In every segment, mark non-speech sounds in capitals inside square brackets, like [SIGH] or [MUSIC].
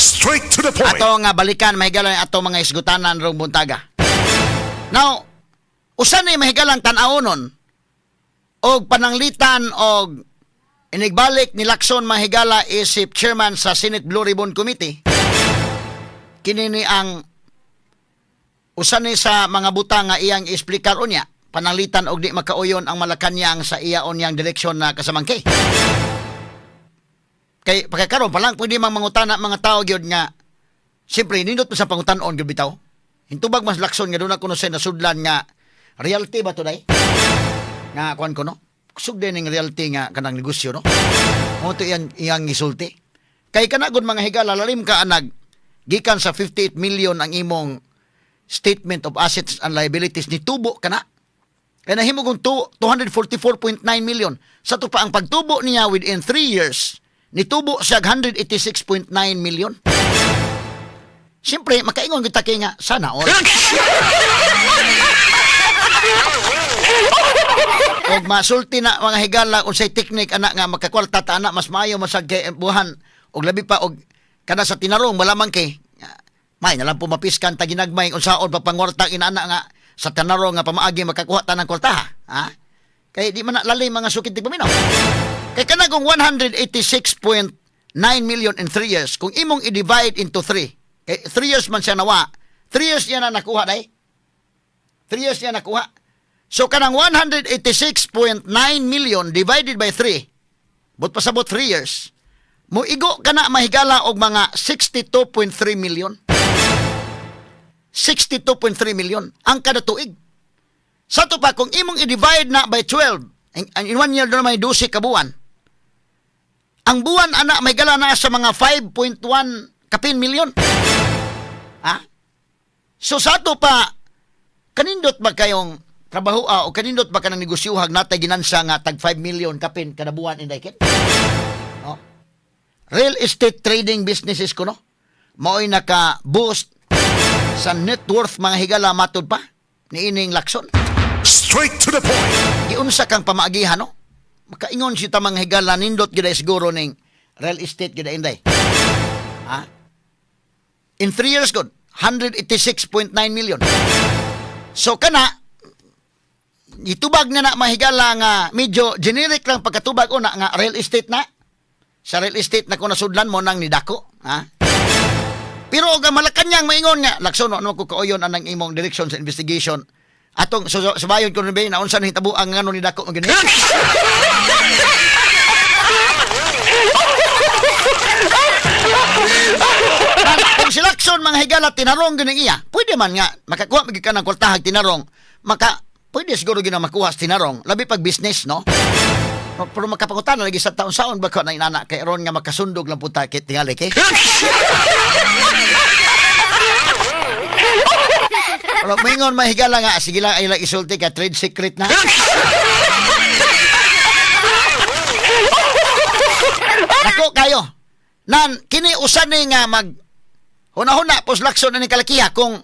Straight to the point. Ato nga balikan mahigalan ato mga isgutanan rong buntaga. Now, usa ni mahigalang tan-aonon og pananglitan og inigbalik ni Lacson Mahigala isip chairman sa Senate Blue Ribbon Committee. Kini ni ang usa ni sa mga buta nga iyang isplikar unya pananglitan og di makauyon ang Malacanang sa iya unyang direksyon na kasamangke. Kay pagkakaroon pa lang pwede mang mangutana mga tao gyud nga Siyempre, nindot mo sa pangutan-on, gyud bitaw. Hintubag mas lakson nga doon ako no sa nasudlan nga reality ba to day? Nga kuan ko no? Kusog din ng reality nga kanang negosyo no? Mo to iyang, iyang isulti. Kay kanagod mga higala, lalim ka anag, gikan sa 58 million ang imong statement of assets and liabilities ni tubo ka na. Kaya nahimo kong tu- 244.9 million. Sa to pa ang pagtubo niya within 3 years, nitubo siya 186.9 million. Siyempre, makaingon kita kay nga, sana all. [LAUGHS] Og masulti na mga higala kung say teknik anak nga makakwarta ta anak mas maayo masag kay buhan og labi pa og kada sa tinarong malaman kay may na lang pumapiskan ta ginagmay unsaon pa pangwarta inana nga sa tinarong nga pamaagi makakuha ta ng kwarta ha kay di man lalim mga sukit ti paminaw kay kana kung 186.9 million in 3 years kung imong i-divide into 3 kay 3 years man siya nawa 3 years niya na nakuha day 3 years niya nakuha So kanang 186.9 million divided by 3, but pasabot 3 years, mo igo ka na mahigala og mga 62.3 million. 62.3 million ang kada tuig. Sa to pa, kung imong i-divide na by 12, in, in one year doon may 12 ka buwan, ang buwan ana may gala na sa mga 5.1 kapin million. Ha? So sa to pa, kanindot ba kayong trabaho ah, o kanindot ba ka ng negosyuhag natay ginansa nga tag 5 million kapin kada buwan inday kit? No? Real estate trading businesses ko no. Mao'y naka-boost sa net worth mga higala matod pa ni ining lakson. Straight to the point. Giunsa kang pamaagihan no? Makaingon si ta mga higala nindot gid siguro ning real estate gid inday. Ha? In 3 years good, 186.9 million. So kana itubag na na mahigala nga medyo generic lang pagkatubag una nga real estate na. Sa real estate na kung nasudlan mo nang nidako, ha? Pero og ang Malacanang maingon nga lakson ano ko kauyon anang imong direction sa investigation. Atong so, so, subayon ko rin na unsa nahitabo ang ngano ni dako. Kung [LAUGHS] si Lacson mga higala tinarong ganing iya, pwede man nga makakuha magi ka ng kwartahag tinarong, maka pwede siguro gina makuha sa tinarong, labi pag business no. Pero- makapangutan na lagi sa taon saon ba ko na inana kay ron nga makasundog lang puta kay tingali kay. Pero mingon mahigala nga sige lang ay lang isulti ka trade secret na. Nako kayo. Nan kini usan ni nga mag Huna-huna pos lakson ni kalakiha kung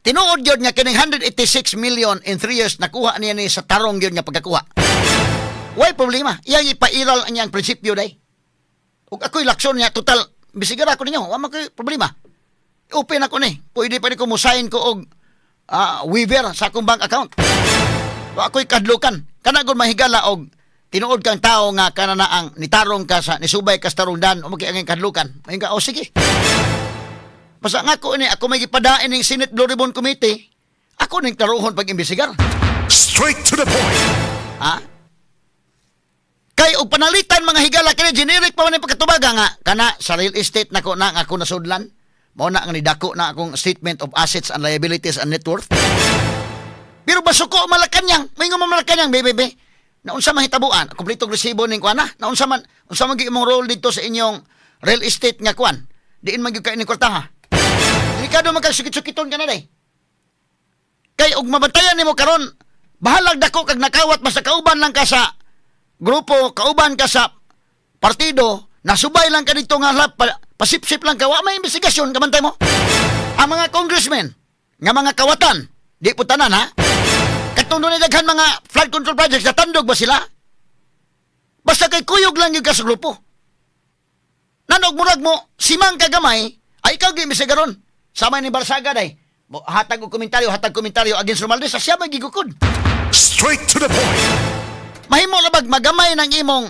tinuod gyud nga kining 186 million in 3 years nakuha niya ni sa tarong gyud nga pagkakuha. Why problema? Iyang ipairal ang prinsipyo day. Ug ako'y lakson niya total bisigara ko ninyo, wa man problema. Open ako ni. Pwede pa ni ko musahin ko og ah, waiver sa akong bank account. Wa ako'y kadlukan. Kana gud mahigala og tinuod kang tao nga kana na ang nitarong ka sa nisubay ka sa tarong dan o magiangay kadlukan. Mahinga, oh sige. Basta nga ako ni ako may gipadain ning Senate Blue Ribbon Committee. Ako ning taruhon pag imbestigar. Straight to the point. Ha? Kay og panalitan mga higala kini generic pa man ang pagkatubaga nga kana sa real estate nako na ako nasudlan. Mao na nga nidako na akong statement of assets and liabilities and net worth. Pero basuko malakanyang, may nga malakanyang bebe be. Na unsa man hitabuan, kompleto resibo ning kuan na. Na unsa man unsa man imong role dito sa inyong real estate nga kuan. Diin man gyud kay ining kwartaha. Delikado man kag sukit-sukiton ka na. Kay og mabantayan nimo karon, bahalag dako kag nakawat basta kauban lang ka sa grupo, kauban ka sa partido, nasubay lang ka dito nga lap, pa, pasipsip lang ka, wa may investigasyon kamantay mo. Ang mga congressmen, nga mga kawatan, di po tanan ha, katong doon daghan mga flood control projects, natandog ba sila? Basta kay kuyog lang yung ka sa grupo. Nanog murag mo, simang kagamay, Ay ikaw gimbestiga ron. Sama ni Barsaga day. Hatag og komentaryo, hatag komentaryo against Romualdez, sa siya may gigukod. Straight to the point. Mahimo na bag magamay ng imong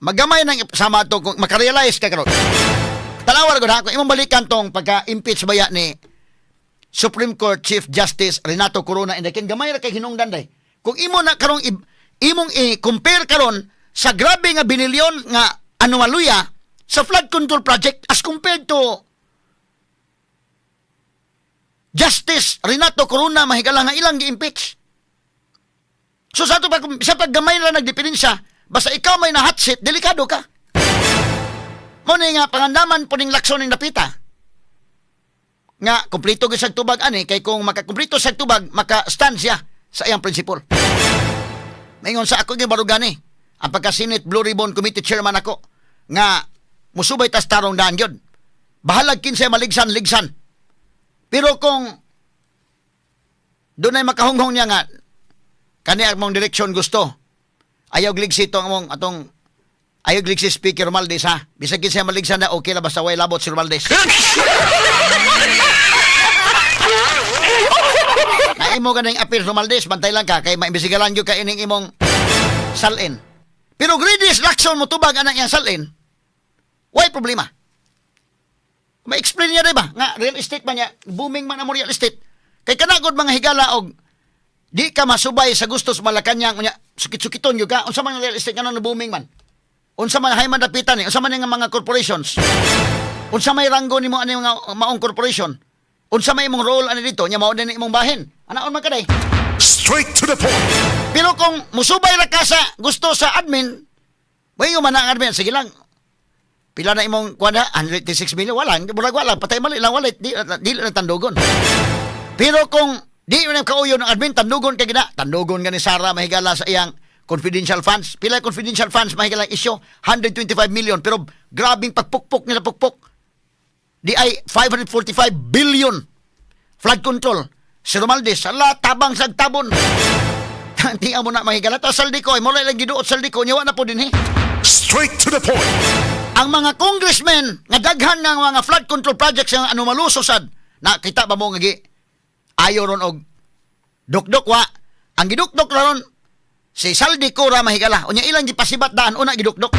magamay ng sama to kung makarealize ka karon. Tanawa ko na ako imong balikan tong pagka-impeach baya ni Supreme Court Chief Justice Renato Corona and kin gamay ra kay hinungdan day. Kung imo na karong imong i-compare karon sa grabe nga binilyon nga anomaluya sa flood control project as compared to Justice Renato Corona mahigala nga ilang gi-impeach. So sa ato pa, kung- sa paggamay na nagdepenensya, basta ikaw may na hot seat, delikado ka. Mo nga pangandaman po ning lakson ning napita. Nga kumpleto gyud sa tubag ani kay kung makakumpleto sa tubag maka-stand siya sa iyang principle. Maingon sa ako gyud barugani. Ang pagka Senate Blue Ribbon Committee chairman ako nga musubay tas tarong daan gyud. Bahalag kinsay maligsan ligsan. Pero kung doon ay makahunghong niya nga kani among direksyon gusto. Ayaw gligsi itong among atong ayaw gligsi speaker Romaldes ha. Bisag kinsa maligsan na okay na basta way labot si Romaldes. [LAUGHS] imo ganing appeal Romaldes, bantay lang ka kay maimbestigalan gyud ka ining imong salin. Pero greedies lakson mo tubag anak yang salin. Why problema? Ma-explain niya ba nga real estate man niya, booming man ang real estate. Kay kanagod mga higala og di ka masubay sa gusto sa Malacanang unya sukit-sukiton gyud ka unsa man real estate na booming man. Unsa man hay man dapitan ni, unsa man nga mga corporations. Unsa may ranggo nimo ani mga maong corporation. Unsa may imong role ani dito nya mao din imong bahin. Anaon man kaday. Straight to the point. Pero kung musubay ra ka sa gusto sa admin, Bayo man ang admin, sige lang. Pila na imong kuha na, 136 million, wala. Murag wala, patay mali lang, wala. Di, di na tandugon. Pero kung di na kauyo ng admin, tandugon ka gina. Tandugon nga ni Sara, mahigala sa iyang confidential funds. Pila confidential funds, mahigala isyo, 125 million. Pero grabing pagpukpok nila pukpok. Di ay 545 billion flood control. Si Romaldes, ala, tabang sa tabon. Tingnan [LAUGHS] mo na mahigala. Tapos saldi ko, ay mula lang giduot saldi ko, nyawa na po din eh. Straight to the point. Ang mga congressmen nga daghan ng mga flood control projects nga ano malusosad nakita ba mo nga gi ayo ron og dukduk wa ang gidukdok ron si Saldi Cora mahigala unya ilang gipasibat daan una gidukdok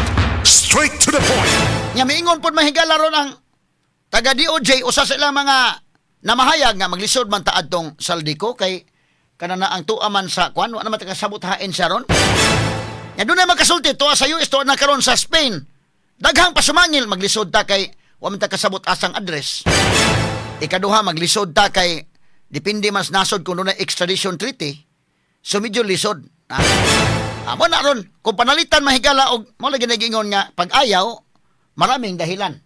Straight to the point. nya miingon pud mahigala ron ang taga DOJ usa sa ilang mga namahayag nga maglisod man ta adtong Saldico kay kana na ang tuaman sa kwan wa naman taga sabot hain siya ron nya dunay magkasulti tuwa sa US tuwa na karon sa Spain daghang pasumangil maglisod ta kay wa man ta kasabot asang address ikaduha maglisod ta kay dipindi mas nasod kung dunay extradition treaty so medyo lisod ah. Amo na ron, kung panalitan mahigala og mo lagi nagingon nga pag ayaw, maraming dahilan.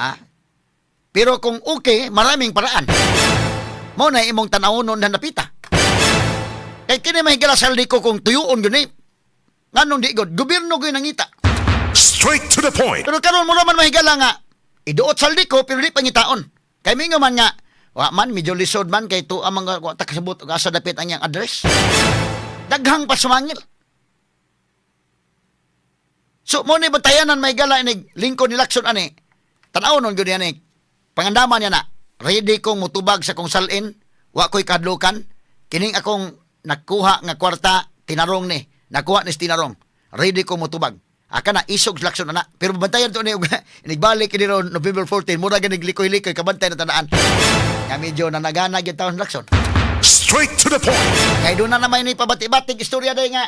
Ah. Pero kung okay, maraming paraan. Mo na imong tanawon na napita. Kay kini mahigala sa ko kung tuyuon gyud ni. Nganong di gud, gobyerno gyud nangita. Straight to the point. Pero karon mo naman mahigala nga iduot sa ko pero di pangitaon. Kay mingo man nga wa man medyo lisod man kay tu ang mga wa ta kasabot og asa dapit ang iyang address. Daghang pasumangil. So mo ni batayanan may gala ni lingkod ni Lakson ani. Tanaw nun gyud ani. Pangandaman niya na. Ready kong mutubag sa kong salin. Wa ko'y kadlukan. Kining akong nakuha nga kwarta tinarong ni. Nakuha ni tinarong. Ready kong mutubag. Aka na isog Lakson ana. Pero bantayan to ni inigbalik [LAUGHS] ni ron November 14 mura ganig likoy-likoy kabantay na tanaan. Nga medyo nanagana gyud taon sa Lakson. Straight to the point. Kaya doon na naman ni pabati-batik istorya dahil nga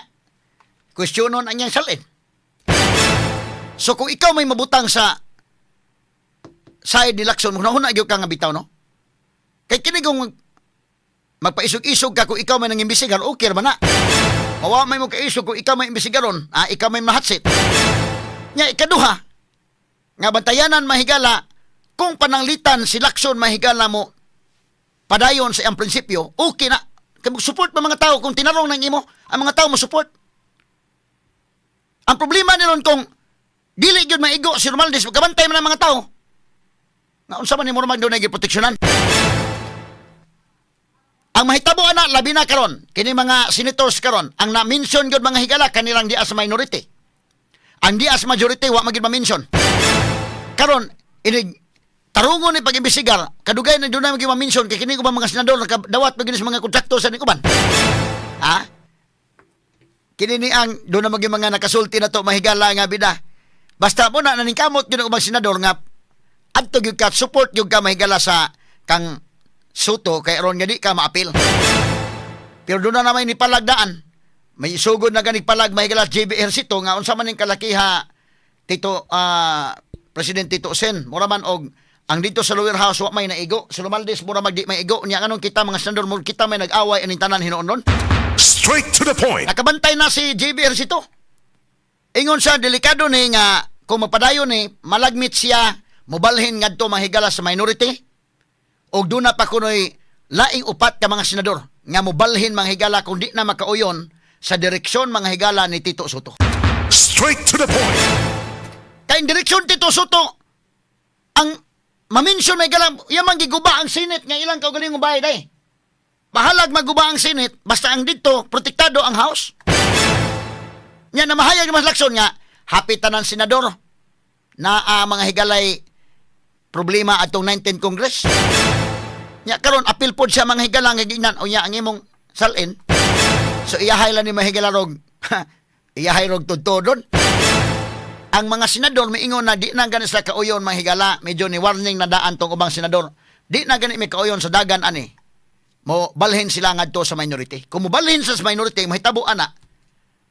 questionon ang iyang salin. So kung ikaw may mabutang sa side ni Lacson, hunahuna gyud ka nga bitaw, no? Kay kini kung magpaisog-isog ka kung ikaw may nangimbisigar, okay ra na. Mawa may mo kaisog kung ikaw may imbisigaron, ah, ikaw may mahatsit. Nya ikaduha, nga bantayanan mahigala, kung pananglitan si Lacson mahigala mo, padayon sa iyang prinsipyo, okay na. Kaya support pa mga tao kung tinarong ng imo, ang mga tao mo support. Ang problema nilon kung dili gyud maigo si Romaldes, magkabantay man ang mga tao. Nga unsa man ni mo doon naging proteksyonan. Ang mahitabo ana labi na karon kini mga senators karon ang na-mention gyud mga higala kanilang di as minority. Ang di as majority wa magid ma-mention. Karon inig tarungon ni pag-imbestigar, kadugay na doon na maging ma-mention kay kini mga senador nakadawat pa gini sa mga kontraktor sa nikuban. Ha? Kini ni ang doon na maging mga nakasulti na to mahigala nga bida. Basta mo na naning kamot gyud ang senador nga adto gyud ka support gyud ka mahigala sa kang Soto kay ron nga di ka maapil. Pero doon na naman ni palagdaan. May sugod na ganig palag mahigala JB Ejercito nga unsa man ning kalakiha Tito ah President Tito Sen mura man og ang dito sa lower house wa may naigo sa Lumaldes mura mag di may igo nya nganong kita mga senador mo kita may nag-away aning tanan hinuon Straight to the point. Nakabantay na si JB Ejercito. Ingon sa delikado ni nga kung mapadayon ni malagmit siya mobalhin ngadto mahigala sa minority og duna pa kunoy laing upat ka mga senador nga mobalhin mga higala kung di na makauyon sa direksyon mga higala ni Tito Soto. Straight to the point. Kay direksyon Tito Soto ang mamention may galang yamang giguba ang Senate nga ilang kaugaling ubay day. Mahalag maguba ang Senate basta ang dito protektado ang House. Nya na mahayag mas laksyon nga hapitan ng senador na ah, mga higalay problema atong 19 Congress. Nya karon apil pod siya mga higala nga ginan o nya ang imong salin. So iyahay lang ni mahigala rog. iyahay rog tudtodon. Ang mga senador miingon na di na gani sila kauyon mga higala, medyo ni warning na daan tong ubang senador. Di na gani may kauyon sa dagan ani. Mo balhin sila ngadto sa minority. Kung mobalhin sa minority, mahitabo ana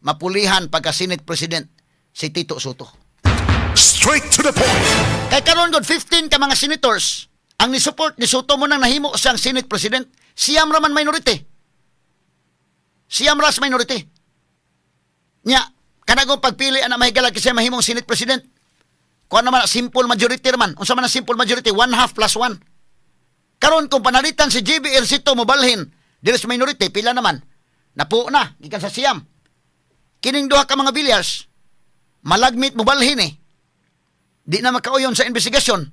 mapulihan pagka Senate President si Tito Soto. Straight to the point. Kay karon gud 15 ka mga senators ang ni-support ni Soto mo nang nahimo siyang Senate President. Siyam raman minority. Siyam ras minority. Nya, kanagong pagpili ana mahigala kasi mahimong Senate President. Kuan naman simple majority raman. Unsa man ang simple majority? One half plus one. Karon kung panalitan si JB Ercito mo balhin, dili sa minority pila naman. Napo na gikan sa siyam. Kining duha ka mga bilyars, malagmit mo balhin eh. Di na makauyon sa investigasyon.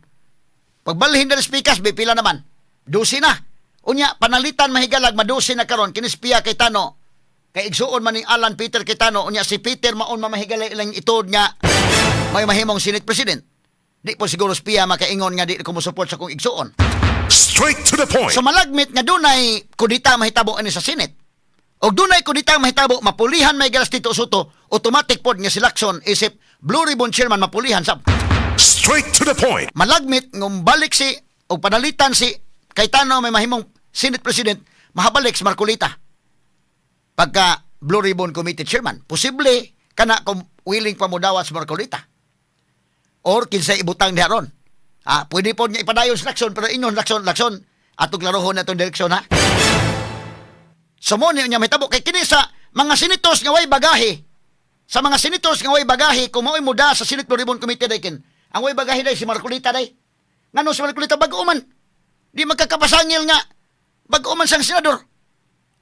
Pagbalhin na speakers, may pila naman. Dusi na. Unya, panalitan mahigalag, madusi na karon kinispiya kay Tano. Kay igsuon man ning Alan Peter kay Tano. Unya, si Peter maon mamahigalay ilang itod nga may mahimong Senate President. Di po siguro spiya makaingon nga di ko mo support sa kong igsuon. Straight to the point. So malagmit nga dunay kudita mahitabo ani sa Senate. Og dunay kudita mahitabo mapulihan may galas Tito Soto, automatic pod nga si Lacson isip Blue Ribbon Chairman mapulihan sab. Straight to the point. malagmit ngum balik si o panalitan si Cayetano may mahimong Senate President mahabalik si Marcolita pagka Blue Ribbon Committee Chairman. Posible kana kung willing pa mo dawat si Marcolita. Or kinsa ibutang diha ron. Ah, pwede po niya ipadayon sa Lacson pero inyon Lacson Lacson atong klarohon na itong direksyon ha. Sumo niya may tabo kay kini sa mga senators nga way bagahe sa mga senators nga way bagahe kung mao'y muda sa Senate Blue Ribbon Committee daykin ang way bagahe day si Marcolita day. Ngano si Marcolita bago man di magkakapasangil nga. Bago man sang senador.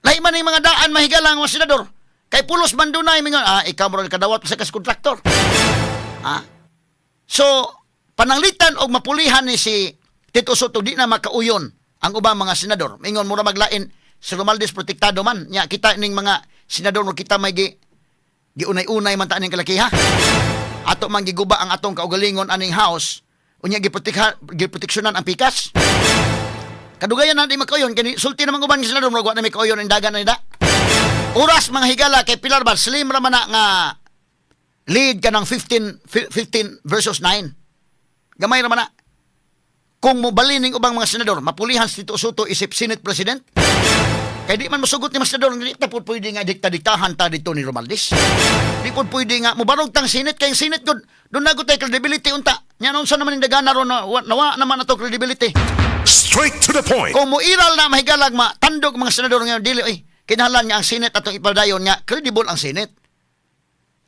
Lahi man yung mga daan mahigalang mga senador. Kay pulos man dunay mingon ah ikaw mo kadawat sa kas kontraktor ah. So pananglitan og mapulihan ni si Tito Soto di na makauyon ang ubang mga senador. Mingon mura maglain si Romaldes protektado man. Nya kita ning mga senador mo kita may gi giunay-unay man ta aning kalakiha. Ato man giguba ang atong kaugalingon aning house. Unya giproteksyonan ang pikas. Kadugayan na di makayon kani sulti naman uban sila rumro na may kauyon ang dagan na nida. Oras mga higala kay Pilar ba slim ra na nga lead ka ng 15 fi- 15 versus 9. Gamay ra na. Kung mo balining ubang mga senador, mapulihan si Tito Soto isip Senate President, kaya di man masugot ni Mas Senador, di ta po pwede nga dikta-diktahan ta dito ni Romaldis. Di po pwede nga, mubarog tang Senate, kay Senate good, doon na tayo credibility unta. Yan nun sa naman yung dagana ron, na, wa- nawa naman na to credibility. Straight to the point. Kung mo iral na mahigalag, ma, tandog mga senador ngayon, dili, ay, kinahanglan nga ang Senate atong ipadayon nga, credible ang Senate.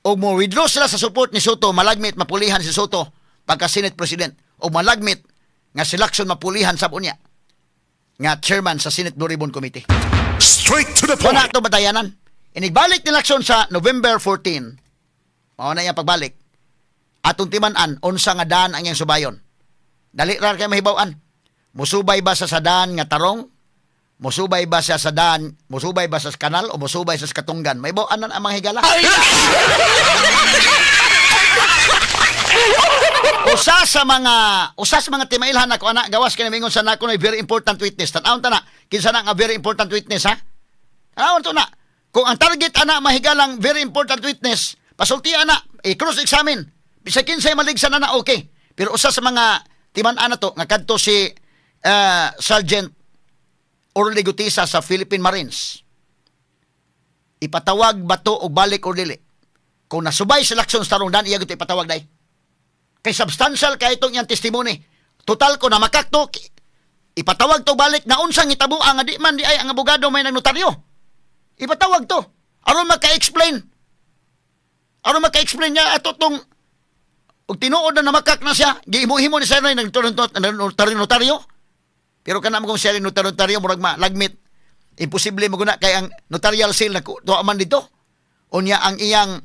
O mo withdraw sila sa support ni Soto, malagmit, mapulihan si Soto, pagka Senate President. O malagmit, nga si Lacson mapulihan sa niya nga chairman sa Senate Blue Ribbon Committee. Straight to the Wala point. ito batayanan. Inigbalik ni Lacson sa November 14. Mao na iyang pagbalik. Atong timanan, unsa nga daan ang iyang subayon. Dali ra kay mahibaw-an. Musubay ba sa sadan nga tarong? Musubay ba siya sa daan? Musubay ba sa kanal o musubay sa katunggan? May baw-an ang mga higala. [LAUGHS] usa sa mga usa sa mga timailhan ako ana gawas kini mingon sa nako na very important witness tan-awon ta na kinsa na nga very important witness ha tan to na kung ang target ana mahigalang very important witness pasulti ana i-cross examine. Bisag kinsay maligsan ana okay. Pero usa sa mga timan ana to nga kadto si ah, Sergeant Orly Gutisa sa Philippine Marines. Ipatawag bato og balik or dili? Kung nasubay sa laksyon sa tarungdan iya gito ipatawag day. Kay substantial kay itong iyang testimony. Total ko na makakto, ipatawag to balik na unsang hitabo ang di man di ay ang abogado may nagnotaryo. Ipatawag to. Aron maka-explain. Aron maka-explain niya ato tong ug tinuod na namakak na siya, gihimo-himo ni siya na nagnotaryo. Pero kanang kung siya notaryo murag malagmit. Imposible maguna kay ang notarial seal na tuwa man dito. Unya ang iyang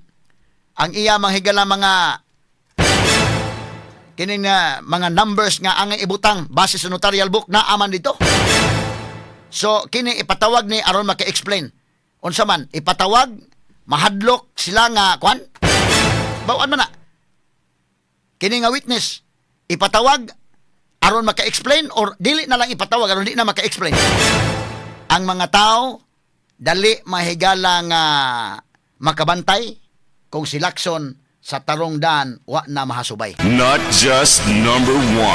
ang iya manghigala mga kini nga mga numbers nga ang ibutang base sa notarial book na aman dito. So kini ipatawag ni aron maka-explain. Unsa man ipatawag mahadlok sila nga kwan. Bawaan man na. Kini nga witness ipatawag aron maka-explain or dili na lang ipatawag aron di na maka-explain. Ang mga tao dali mahigala nga makabantay kung si Lacson sa tarong daan wa na mahasubay. Not just number one.